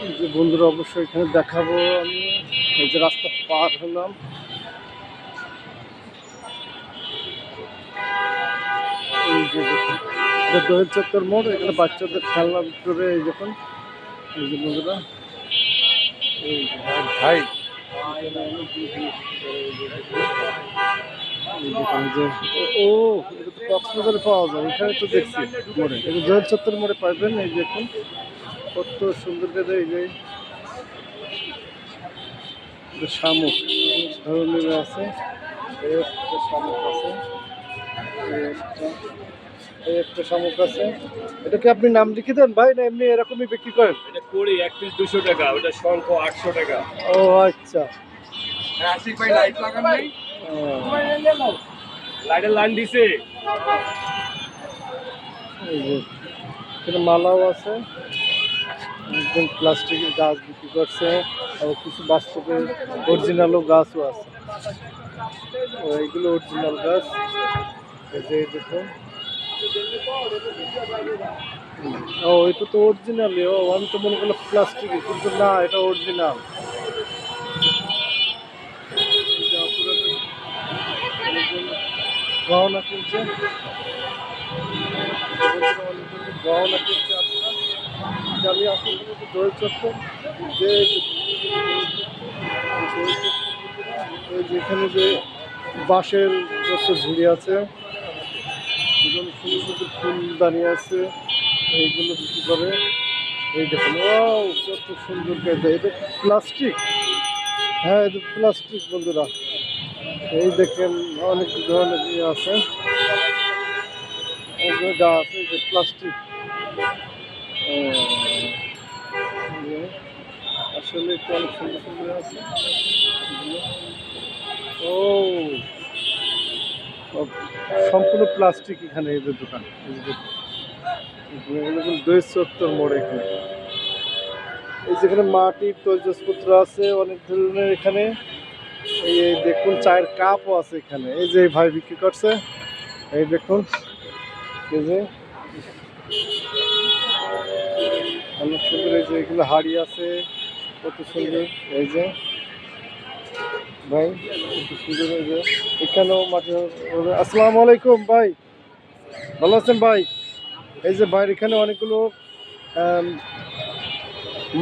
যে বন্ধুরা অবশ্যই এখানে দেখাবো আমি। এই যে রাস্তা পার হলাম। দোহেল চত্বর মোড় এখানে বাচ্চাদের খেলনা ভিতরে এই দেখুন। এই যে বন্ধুরা এই ভাই। ও এটা তো কক্সবাজারে পাওয়া যায় এখানে তো দেখছি। মোড়ে এটা দোহেল চত্বর মোড়ে পাইবেন এই দেখুন। কত সুন্দর করে এই যে। শামুক। ধরনের আছে। শামুক আছে। এই একটা। শামুক আছে। এটা কি আপনি নাম লিখে দেন ভাই না এমনি এরকমই বিক্রি করেন? এটা করি এক পিস দুশো টাকা ওটা শঙ্খ আটশো টাকা। ও আচ্ছা। ভাই লাইট লাগান নাই? লাইটের লাইন দিছে। এই যে মালাও আছে। একদম প্লাস্টিকের গাছ বিক্রি করছে আর কিছু বাস্তবের অরিজিনালও গাছও আছে। এইগুলো অরিজিনাল গাছ। দেখুন ও, এটা তো অরিজিনালই ও, আমি তো মনে করলাম প্লাস্টিকের কিন্তু না, এটা অরিজিনাল গহনা কিনছে। আমি আসলে দোল চত্বর, যে যেখানে যে বাঁশের যত ঝুড়ি আছে এগুলো সুন্দর সুন্দর ফুল দাঁড়িয়ে আছে, এইগুলো বিক্রি করে। এই দেখুন ও সুন্দর কায়দা এটা প্লাস্টিক। হ্যাঁ এটা প্লাস্টিক বন্ধুরা। এই দেখেন, অনেক ধরনের ইয়ে আছে। যা আছে যে প্লাস্টিক। আসলে একটু ও সম্পূর্ণ প্লাস্টিক এখানে এই যে দোকান দই চত্বর মোড় এখানে। এই যেখানে মাটির তৈজসপত্র আছে, অনেক ধরনের এখানে। এই দেখুন, চায়ের কাপও আছে এখানে। এই যে ভাই বিক্রি করছে, এই দেখুন। এই যে অনেক সুন্দর, এই যে এগুলো হাড়ি আছে। কত সুন্দর, এই যে। ভাই কত সুন্দর, এই যে। এখানেও মাটি আসসালামু আলাইকুম, ভাই। ভালো আছেন, ভাই? এই যে ভাই এখানে অনেকগুলো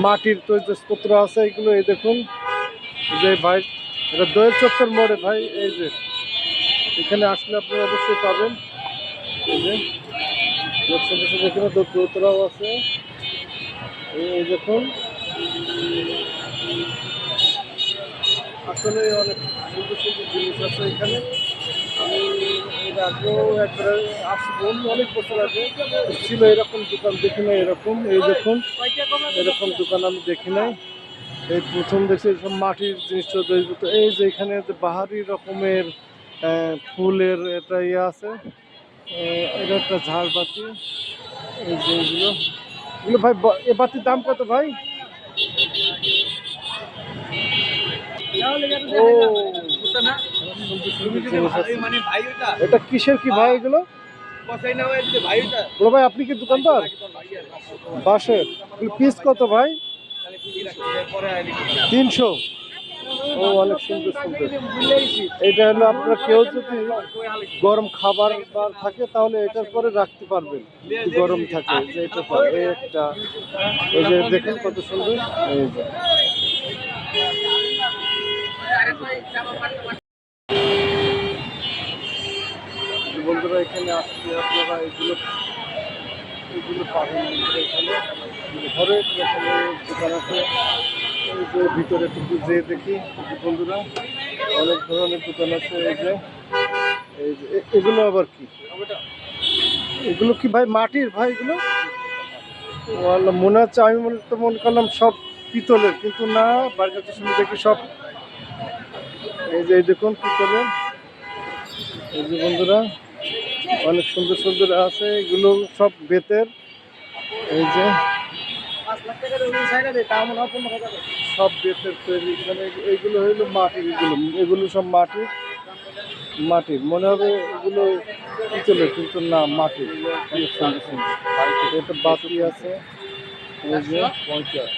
মাটির তৈজসপত্র আছে, এগুলো এই দেখুন। যে ভাই, এটা দোয়েল চত্বর মোড়ে, ভাই, এই যে। এখানে আসলে আপনি অবশ্যই পাবেন। এই যে, লোক সুন্দর সুন্দর এখানে দোতরাও আছে। এই দেখুন। আসলে অনেক সুন্দর সুন্দর জিনিস আছে এখানে। আমি এর আগেও একবার আসব অনেক বছর আগে ছিল এরকম দোকান, দেখি নাই এরকম। এই দেখুন, এরকম দোকান আমি দেখি নাই। এই প্রথম দেখছি সব মাটির জিনিসটা তৈরি এই যে এখানে বাহারি রকমের ফুলের এটা ইয়ে আছে এটা একটা ঝাড়বাতি। এই যে এগুলো ভাই, এ বাতির দাম কত ভাই ও জিনিস আছে। মানে ভাই ওটা এটা কিসের কি ভাই এগুলো? হয় ভাই আপনি কি দোকানদার? বাসের। পিস কত ভাই? তিনশো। ও অনেক সুন্দর সুন্দর। এটা হলো আপনারা কেউ যদি গরম খাবার থাকে তাহলে এটার পরে রাখতে পারবেন। গরম থাকে যে এটা একটা। যে দেখুন কত সুন্দর। বন্ধুরা, এখানে আসলে আপনারা, এগুলো এগুলো পাবেন এখানে। ঘরে দোকান আছে। ভিতরে একটু যেয়ে দেখি, বন্ধুরা। অনেক ধরনের দোকান আছে এই যে। এগুলো আবার কি? এগুলো কি ভাই মাটির ভাই এগুলো? মনে হচ্ছে আমি তো মনে করলাম সব পিতলের, কিন্তু না বাড়ির শুনে দেখি সব এই যে দেখুন পিতলের এই যে বন্ধুরা, অনেক সুন্দর সুন্দর আছে, এগুলো সব বেতের। এই যে, সব বেতের তৈরি। এখানে এইগুলো হইল মাটির, এগুলো এগুলো সব মাটির মাটির। মনে হবে এগুলো চলে, কিন্তু না, মাটির। অনেক সুন্দর সুন্দর। এটা বাতি আছে। এই যে পঞ্চাশ